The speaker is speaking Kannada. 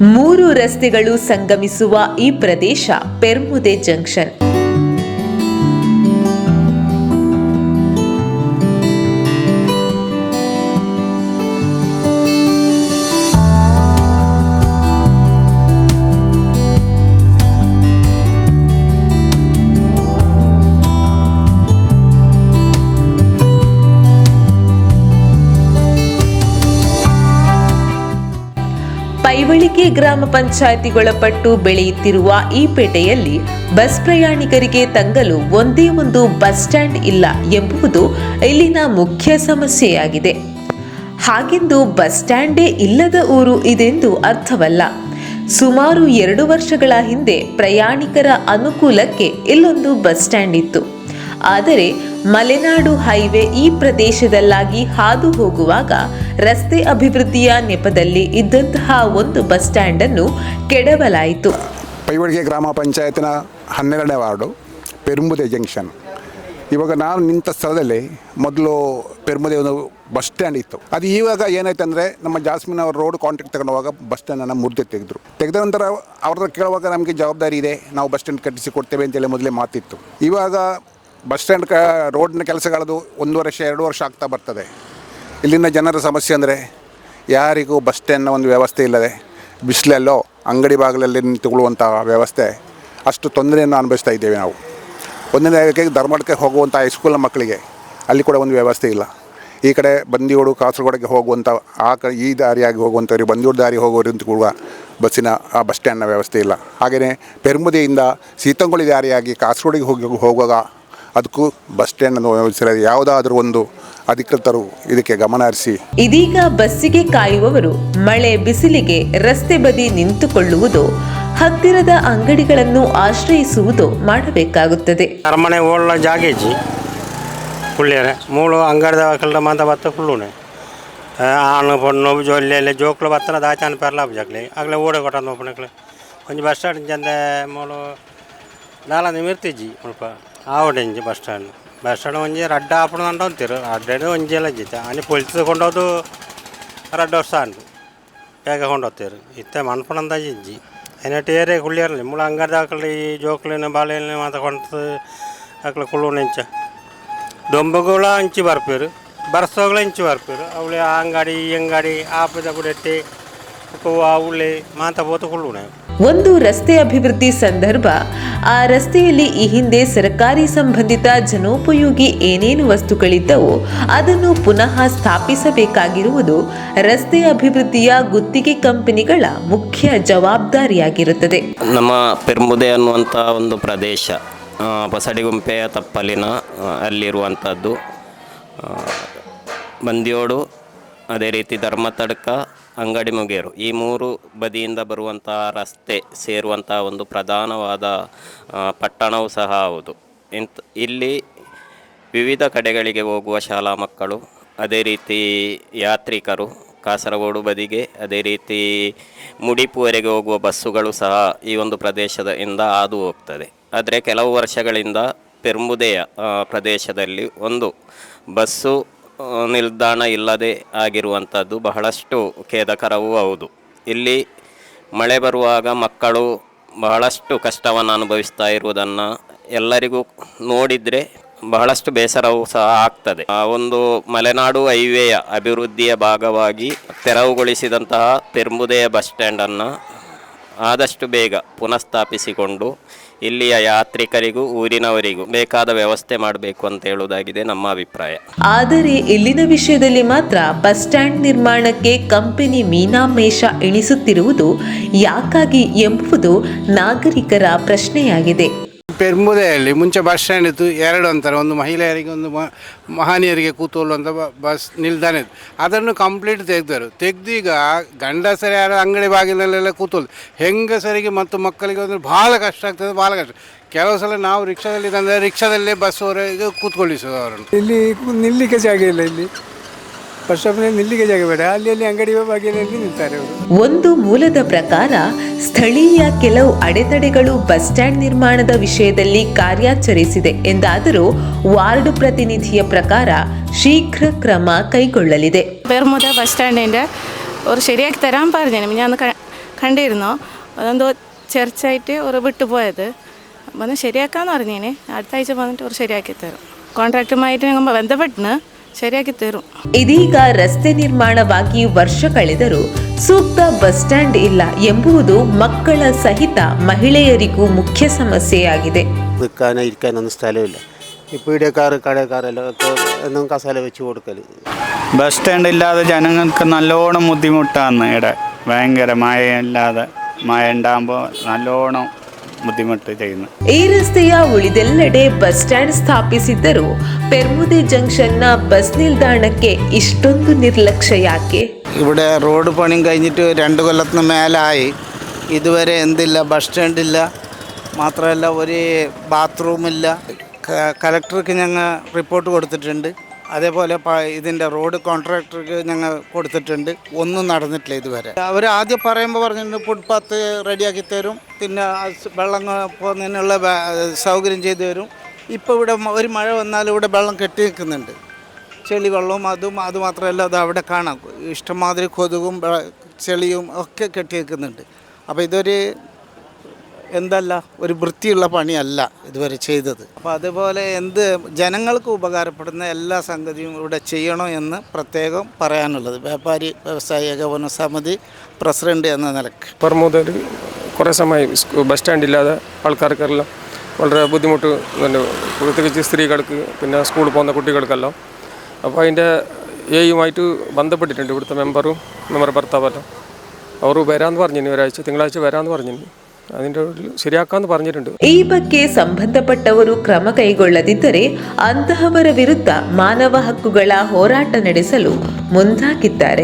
ಮೂರು ರಸ್ತೆಗಳು ಸಂಗಮಿಸುವ ಈ ಪ್ರದೇಶ ಪೆರ್ಮುದೆ ಜಂಕ್ಷನ್. ಪೈವಳಿಕೆ ಗ್ರಾಮ ಪಂಚಾಯತಿಗೊಳಪಟ್ಟು ಬೆಳೆಯುತ್ತಿರುವ ಈ ಪೇಟೆಯಲ್ಲಿ ಬಸ್ ಪ್ರಯಾಣಿಕರಿಗೆ ತಂಗಲು ಒಂದೇ ಒಂದು ಬಸ್ ಸ್ಟ್ಯಾಂಡ್ ಇಲ್ಲ ಎಂಬುದು ಇಲ್ಲಿನ ಮುಖ್ಯ ಸಮಸ್ಯೆಯಾಗಿದೆ. ಹಾಗೆಂದು ಬಸ್ ಸ್ಟ್ಯಾಂಡೇ ಇಲ್ಲದ ಊರು ಇದೆಂದು ಅರ್ಥವಲ್ಲ. ಸುಮಾರು ಎರಡು ವರ್ಷಗಳ ಹಿಂದೆ ಪ್ರಯಾಣಿಕರ ಅನುಕೂಲಕ್ಕೆ ಇಲ್ಲೊಂದು ಬಸ್ ಸ್ಟ್ಯಾಂಡ್ ಇತ್ತು. ಆದರೆ ಮಲೆನಾಡು ಹೈವೇ ಈ ಪ್ರದೇಶದಲ್ಲಾಗಿ ಹಾದು ಹೋಗುವಾಗ ರಸ್ತೆ ಅಭಿವೃದ್ಧಿಯ ನೆಪದಲ್ಲಿ ಇದ್ದಂತಹ ಒಂದು ಬಸ್ ಸ್ಟ್ಯಾಂಡ್ ಅನ್ನು ಕೆಡವಲಾಯಿತು. ಪೈವಡಿಗೆ ಗ್ರಾಮ ಪಂಚಾಯತ್ನ ಹನ್ನೆರಡನೇ ವಾರ್ಡು ಪೆರುಂಬುದೆ ಜಂಕ್ಷನ್. ಇವಾಗ ನಾನು ನಿಂತ ಸ್ಥಳದಲ್ಲಿ ಮೊದಲು ಪೆರುಂಬುದೆ ಒಂದು ಬಸ್ ಸ್ಟ್ಯಾಂಡ್ ಇತ್ತು. ಅದು ಇವಾಗ ಏನಾಯ್ತು ಅಂದರೆ ನಮ್ಮ ಜಾಸ್ಮಿನ್ ಅವ್ರ ರೋಡ್ ಕಾಂಟ್ರಾಕ್ಟ್ ತಗೊಂಡೋವಾಗ ಬಸ್ ಸ್ಟ್ಯಾಂಡನ್ನು ಮುರಿದು ತೆಗೆದ್ರು. ತೆಗೆದ ನಂತರ ಅವ್ರದ್ದು ಕೇಳುವಾಗ ನಮಗೆ ಜವಾಬ್ದಾರಿ ಇದೆ, ನಾವು ಬಸ್ ಸ್ಟ್ಯಾಂಡ್ ಕಟ್ಟಿಸಿ ಕೊಡ್ತೇವೆ ಅಂತೇಳಿ ಮೊದಲೇ ಮಾತಿತ್ತು. ಇವಾಗ ಬಸ್ ಸ್ಟ್ಯಾಂಡ್ ಕ, ರೋಡ್ನ ಕೆಲಸಗಳದು ಒಂದು ವರ್ಷ, ಎರಡು ವರ್ಷ ಆಗ್ತಾ ಬರ್ತದೆ. ಇಲ್ಲಿನ ಜನರ ಸಮಸ್ಯೆ ಅಂದರೆ ಯಾರಿಗೂ ಬಸ್ ಸ್ಟ್ಯಾಂಡ್ನ ಒಂದು ವ್ಯವಸ್ಥೆ ಇಲ್ಲದೆ ಬಿಸಿಲಲ್ಲೋ, ಅಂಗಡಿ ಬಾಗಿಲಲ್ಲಿ ನಿಂತುಕೊಳ್ಳುವಂಥ ವ್ಯವಸ್ಥೆ ಅಷ್ಟು ತೊಂದರೆಯನ್ನು ಅನುಭವಿಸ್ತಾ ಇದ್ದೇವೆ ನಾವು. ಒಂದನೇ ಧರ್ಮಡಕ್ಕೆ ಹೋಗುವಂಥ ಹೈಸ್ಕೂಲ್ನ ಮಕ್ಕಳಿಗೆ ಅಲ್ಲಿ ಕೂಡ ಒಂದು ವ್ಯವಸ್ಥೆ ಇಲ್ಲ. ಈ ಕಡೆ ಬಂದಿಯೋಡು ಕಾಸರಗೋಡಿಗೆ ಹೋಗುವಂಥ ಆ ಕಡೆ ಈ ದಾರಿಯಾಗಿ ಹೋಗುವಂಥವ್ರಿಗೆ ಬಂದಿಯೋಡು ದಾರಿ ಹೋಗೋರು ಕೂಡ ಬಸ್ಸಿನ, ಆ ಬಸ್ ಸ್ಟ್ಯಾಂಡ್ನ ವ್ಯವಸ್ಥೆ ಇಲ್ಲ. ಹಾಗೆಯೇ ಪೆರ್ಮುದಿಯಿಂದ ಸೀತಂಗೊಳಿ ದಾರಿಯಾಗಿ ಕಾಸರಗೋಡಿಗೆ ಹೋಗಿ, ಹೋಗುವಾಗ ಅದಕ್ಕೂ ಬಸ್ ಸ್ಟ್ಯಾಂಡನ್ನು ವ್ಯವಸ್ಥೆ ಯಾವುದಾದ್ರೂ ಒಂದು ಅಧಿಕೃತರು ಇದಕ್ಕೆ ಗಮನ ಹರಿಸಿ. ಇದೀಗ ಬಸ್ಸಿಗೆ ಕಾಯುವವರು ಮಳೆ ಬಿಸಿಲಿಗೆ ರಸ್ತೆ ಬದಿ ನಿಂತುಕೊಳ್ಳುವುದು ಹತ್ತಿರದ ಅಂಗಡಿಗಳನ್ನು ಆಶ್ರಯಿಸುವುದು ಮಾಡಬೇಕಾಗುತ್ತದೆ. ಅರಮನೆ ಓಡ್ಲ ಜಾಗೇಜಿ ಕುಳ್ಳಿಯರೆ ಮೂಳು ಅಂಗಡಿದ ಕಲ್ಲ ಮಂದ ಬತ್ತ ಕುಳ್ಳುನೆ. ಆನು ಪೊಣ್ಣು ಜೊಲ್ಲೆಲೆ ಜೋಕ್ಲು ಬತ್ತನ ದಾಚಾನ ಪೆರ್ಲ ಜಾಗ್ಲಿ ಆಗಲೇ ಓಡೆ ಕೊಟ್ಟ ಒಂದು ಒಂಜಿ ಬಸ್ ಸ್ಟ್ಯಾಂಡ್ ಜಂದೆ ಮೂಳು ನಾಲಂದು ಮಿರ್ತಿಜ್ಜಿ ಮುಲ್ಪ. ಆವಡೆಂಜಿ ಬಸ್ ಸ್ಟ್ಯಾಂಡ್ ಬಸ್ ಸ್ಟ್ಯಾಂಡ್ ಒಂಜಿ ರಡ್ಡ ಆಪಣ ಅಂಡ ಅಂತೀರು ಅಡ್ಡೆ ಒಂಜಿ ಎಲ್ಲ ಜಿತ್ತೆ ಅನಿ ಪೊಲ್ತು ಕೊಂಡೋದು ರಡ್ಡ ವರ್ಷ ಅಂಡು ಬೇಗ ಕೊಂಡೋಗ್ತೀರು ಇತ್ತೆ ಮನ್ಪಣಂದ ಇಜ್ಜಿ അതിനായിട്ട് ഏറെ കുള്ളിയറല്ലേ നമ്മൾ അങ്ങാതാക്കളുടെ ഈ ജോക്കളിനെ ബാലയിലിനെ മാത്രം കൊണ്ട് ಅಕ್ಲ ಕುಳ್ಳು ಇಂಚ ದೊಂಬಗಳ ಇಂಚಿ ಬರ್ಪೇರು ಬರ್ಸೋಗಳ ಇಂಚಿ ಬರ್ಪೇರು ಅವಳೆ ಆ ಅಂಗಡಿ ಈ ಅಂಗಡಿ ಆಪದ ಬುಡಟ್ಟೆ ಅವಳೆ ಮಾತ ಬೋತು ಕುಳ್ಳುನೆ ಒಂದು ರಸ್ತೆ ಅಭಿವೃದ್ಧಿ ಸಂದರ್ಭ. ಆ ರಸ್ತೆಯಲ್ಲಿ ಈ ಹಿಂದೆ ಸರ್ಕಾರಿ ಸಂಬಂಧಿತ ಜನೋಪಯೋಗಿ ಏನೇನು ವಸ್ತುಗಳಿದ್ದವೋ ಅದನ್ನು ಪುನಃ ಸ್ಥಾಪಿಸಬೇಕಾಗಿರುವುದು ರಸ್ತೆ ಅಭಿವೃದ್ಧಿಯ ಗುತ್ತಿಗೆ ಕಂಪನಿಗಳ ಮುಖ್ಯ ಜವಾಬ್ದಾರಿಯಾಗಿರುತ್ತದೆ. ನಮ್ಮ ಪೆರ್ಮುದೆ ಅನ್ನುವಂಥ ಒಂದು ಪ್ರದೇಶ ಬಸಡಿಗುಂಪೆಯ ತಪ್ಪಲಿನ ಅಲ್ಲಿರುವಂಥದ್ದು. ಬಂದಿಯೋಡು, ಅದೇ ರೀತಿ ಧರ್ಮತಡ್ಕ ಅಂಗಡಿ ಮುಗೇರು ಈ ಮೂರು ಬದಿಯಿಂದ ಬರುವಂತಹ ರಸ್ತೆ ಸೇರುವಂಥ ಒಂದು ಪ್ರಧಾನವಾದ ಪಟ್ಟಣವೂ ಸಹ ಹೌದು. ಇಂತ, ಇಲ್ಲಿ ವಿವಿಧ ಕಡೆಗಳಿಗೆ ಹೋಗುವ ಶಾಲಾ ಮಕ್ಕಳು, ಅದೇ ರೀತಿ ಯಾತ್ರಿಕರು, ಕಾಸರಗೋಡು ಬದಿಗೆ, ಅದೇ ರೀತಿ ಮುಡಿಪುವರೆಗೆ ಹೋಗುವ ಬಸ್ಸುಗಳು ಸಹ ಈ ಒಂದು ಪ್ರದೇಶದ ಇಂದ ಹಾದು ಹೋಗ್ತದೆ. ಆದರೆ ಕೆಲವು ವರ್ಷಗಳಿಂದ ಪೆರ್ಮುದೆಯ ಪ್ರದೇಶದಲ್ಲಿ ಒಂದು ಬಸ್ಸು ನಿಲ್ದಾಣ ಇಲ್ಲದೆ ಆಗಿರುವಂಥದ್ದು ಬಹಳಷ್ಟು ಖೇದಕರವೂ ಹೌದು. ಇಲ್ಲಿ ಮಳೆ ಬರುವಾಗ ಮಕ್ಕಳು ಬಹಳಷ್ಟು ಕಷ್ಟವನ್ನು ಅನುಭವಿಸ್ತಾ ಇರುವುದನ್ನು ಎಲ್ಲರಿಗೂ ನೋಡಿದರೆ ಬಹಳಷ್ಟು ಬೇಸರವೂ ಸಹ ಆಗ್ತದೆ. ಆ ಒಂದು ಮಲೆನಾಡು ಹೈವೇಯ ಅಭಿವೃದ್ಧಿಯ ಭಾಗವಾಗಿ ತೆರವುಗೊಳಿಸಿದಂತಹ ಪೆರ್ಮುದೆಯ ಬಸ್ ಸ್ಟ್ಯಾಂಡನ್ನು ಆದಷ್ಟು ಬೇಗ ಪುನಃಸ್ಥಾಪಿಸಿಕೊಂಡು ಇಲ್ಲಿಯ ಯಾತ್ರಿಕರಿಗೂ, ಊರಿನವರಿಗೂ ಬೇಕಾದ ವ್ಯವಸ್ಥೆ ಮಾಡಬೇಕು ಅಂತ ಹೇಳುವುದಾಗಿದೆ ನಮ್ಮ ಅಭಿಪ್ರಾಯ. ಆದರೆ ಇಲ್ಲಿನ ವಿಷಯದಲ್ಲಿ ಮಾತ್ರ ಬಸ್ ಸ್ಟ್ಯಾಂಡ್ ನಿರ್ಮಾಣಕ್ಕೆ ಕಂಪನಿ ಮೀನಾಮೇಷ ಎಣಿಸುತ್ತಿರುವುದು ಯಾಕಾಗಿ ಎಂಬುದು ನಾಗರಿಕರ ಪ್ರಶ್ನೆಯಾಗಿದೆ. ಪೆರ್ಮುದೆಯಲ್ಲಿ ಮುಂಚೆ ಬಸ್ ಸ್ಟ್ಯಾಂಡ್ ಇತ್ತು, ಎರಡು ಅಂತಾರೆ. ಒಂದು ಮಹಿಳೆಯರಿಗೆ, ಒಂದು ಮಹನೀಯರಿಗೆ ಕೂತುಕೊಳ್ಳುವಂಥ ಬಸ್ ನಿಲ್ದಾಣ ಇತ್ತು. ಅದನ್ನು ಕಂಪ್ಲೀಟ್ ತೆಗೆದರು. ತೆಗ್ದೀಗ ಗಂಡಸರು ಯಾರು ಅಂಗಡಿ ಬಾಗಿಲಲ್ಲೆಲ್ಲ ಕೂತ್ಕೊಳ್ಳಿ ಹೆಂಗಸರಿಗೆ ಮತ್ತು ಮಕ್ಕಳಿಗೆ ಅಂದರೆ ಭಾಳ ಕಷ್ಟ ಆಗ್ತದೆ ಭಾಳ ಕಷ್ಟ. ಕೆಲವು ಸಲ ನಾವು ರಿಕ್ಷಾದಲ್ಲಿ ತಂದರೆ ರಿಕ್ಷಾದಲ್ಲೇ ಬಸ್ವರೆಗೆ ಕೂತ್ಕೊಳ್ಳಿಸೋದು ಅವರನ್ನು ಇಲ್ಲಿ ನಿಲ್ಲಿಕ್ಕೆ ಜಾಗ ಇಲ್ಲ ಇಲ್ಲಿ. ಬಸ್ ಸ್ಟಾಪ್ನಲ್ಲಿ ನಿಲ್ಲಿಕ್ಕೆ ಜಾಗ ಬೇಡ ಅಲ್ಲಿ ಅಲ್ಲಿ ಅಂಗಡಿ ಬಾಗಿಲಲ್ಲಿ ನಿಲ್ತಾರೆ ಅವರು ಒಂದು ಮೂಲದ ಪ್ರಕಾರ ಸ್ಥಳೀಯ ಕೆಲವು ಅಡೆತಡೆಗಳು ಬಸ್ ಸ್ಟ್ಯಾಂಡ್ ನಿರ್ಮಾಣದ ವಿಷಯದಲ್ಲಿ ಕಾರ್ಯಾಚರಿಸಿದೆ ಎಂದಾದರೂ ವಾರ್ಡ್ ಪ್ರತಿನಿಧಿಯ ಪ್ರಕಾರ ಶೀಘ್ರ ಕ್ರಮ ಕೈಗೊಳ್ಳಲಿದೆ പെർമുദ ബസ് സ്റ്റാൻഡിൻ്റെ ഒരു ശരിയാക്കി തരാൻ പറഞ്ഞിന് ഞാൻ കണ്ടിരുന്നോ അതെന്തോ ചർച്ചായിട്ട് ഒരു വിട്ടുപോയത് വന്ന് ശരിയാക്കാന്ന് പറഞ്ഞേനെ അടുത്ത ആഴ്ച വന്നിട്ട് അവർ ശരിയാക്കി തരും കോൺട്രാക്ടറുമായിട്ട് ഞങ്ങൾ ബന്ധപ്പെട്ടിന് ശരിയാക്കി തരും ಇದೀಗ ರಸ್ತೆ ನಿರ್ಮಾಣವಾಗಿ ವರ್ಷ ಕಳೆದರೂ ಸೂಕ್ತ ಬಸ್ ಸ್ಟ್ಯಾಂಡ್ ಇಲ್ಲ ಎಂಬುದು ಮಕ್ಕಳ ಸಹಿತ ಮಹಿಳೆಯರಿಗೂ ಮುಖ್ಯ ಸಮಸ್ಯೆಯಾಗಿದೆ നിൽക്കാനോ ഇരിക്കാനൊന്നും സ്ഥലമില്ല ഈ പീഡിയക്കാർ കടക്കാരെല്ലാം ഒക്കെ എന്നും കസാല വെച്ച് കൊടുക്കൽ ബസ് സ്റ്റാൻഡ് ഇല്ലാതെ ജനങ്ങൾക്ക് നല്ലോണം ബുദ്ധിമുട്ടാണ് ഇവിടെ ഭയങ്കര മഴയില്ലാതെ മഴ ഉണ്ടാകുമ്പോൾ നല്ലോണം ബുദ്ധിമുട്ട് ചെയ്യുന്നു ಈ ರಸ್ತೆಯ ಉಳಿದೆಲ್ಲೆಡೆ ಬಸ್ ಸ್ಟ್ಯಾಂಡ್ ಸ್ಥಾಪಿಸಿದ್ದರೂ ಪೆರ್ಮುದೆ ಜಂಕ್ಷನ್ನ ಬಸ್ ನಿಲ್ದಾಣಕ್ಕೆ ಇಷ್ಟೊಂದು ನಿರ್ಲಕ್ಷ್ಯ ಯಾಕೆ ഇവിടെ റോഡ് പണിയും കഴിഞ്ഞിട്ട് രണ്ട് കൊല്ലത്തിന് മേലായി ഇതുവരെ എന്തില്ല ബസ് സ്റ്റാൻഡില്ല മാത്രമല്ല ഒരു ബാത്റൂമില്ല ക- കലക്ടർക്ക് ഞങ്ങൾ റിപ്പോർട്ട് കൊടുത്തിട്ടുണ്ട് അതേപോലെ ഇതിന്റെ റോഡ് കോൺട്രാക്ടർക്ക് ഞങ്ങൾ കൊടുത്തിട്ടുണ്ട്. ഒന്നും നടന്നിട്ടില്ല ഇതുവരെ. അവർ ആദ്യം പറയുമ്പോൾ പറഞ്ഞിട്ടുണ്ട് ഫുട്പാത്ത് റെഡിയാക്കി തരും. പിന്നെ വെള്ളം പോകുന്നതിനുള്ള സൗകര്യം ചെയ്തു തരും. ഇപ്പോൾ ഇവിടെ ഒരു മഴ വന്നാൽ ഇവിടെ വെള്ളം കെട്ടി നിൽക്കുന്നുണ്ട് ചെളി വെള്ളവും അതും അതുമാത്രമല്ല അത് അവിടെ കാണാം. ഇഷ്ടംമാതിരി കൊതുകും ചെളിയും ഒക്കെ കെട്ടി നിൽക്കുന്നുണ്ട് അപ്പോൾ ഇതൊരു എന്തല്ല ഒരു വൃത്തിയുള്ള പണിയല്ല ഇതുവരെ ചെയ്തത്. അപ്പോൾ അതുപോലെ എന്ത് ജനങ്ങൾക്ക് ഉപകാരപ്പെടുന്ന എല്ലാ സംഗതിയും ഇവിടെ ചെയ്യണോ എന്ന് പ്രത്യേകം പറയാനുള്ളത്. വ്യാപാരി വ്യവസായ ഏകോപന സമിതി പ്രസിഡന്റ് എന്ന നിലയ്ക്ക്. പറമ്പൂതൽ കുറേ സമയം ബസ് സ്റ്റാൻഡ് ഇല്ലാതെ ആൾക്കാർക്കെല്ലാം വളരെ ബുദ്ധിമുട്ട് ഉണ്ട് പ്രത്യേകിച്ച് സ്ത്രീകൾക്ക് പിന്നെ സ്കൂളിൽ പോകുന്ന കുട്ടികൾക്കെല്ലാം. അപ്പോൾ അതിന്റെ എയുമായിട്ട് ബന്ധപ്പെട്ടിട്ടുണ്ട് ഇവിടുത്തെ മെമ്പറും മെമ്പർ ഭർത്താവെല്ലാം. അവർ വരാമെന്ന് പറഞ്ഞിരുന്നു ഒരാഴ്ച തിങ്കളാഴ്ച വരാമെന്ന് പറഞ്ഞിനി. അതിൻ്റെ ഉള്ളിൽ ശരിയാക്കാമെന്ന് പറഞ്ഞിട്ടുണ്ട് ಈ ಬಗ್ಗೆ ಸಂಬಂಧಪಟ್ಟವರು ಕ್ರಮ ಕೈಗೊಳ್ಳದಿದ್ದರೆ ಅಂತಹವರ ವಿರುದ್ಧ ಮಾನವ ಹಕ್ಕುಗಳ ಹೋರಾಟ ನಡೆಸಲು ಮುಂದಾಗಿದ್ದಾರೆ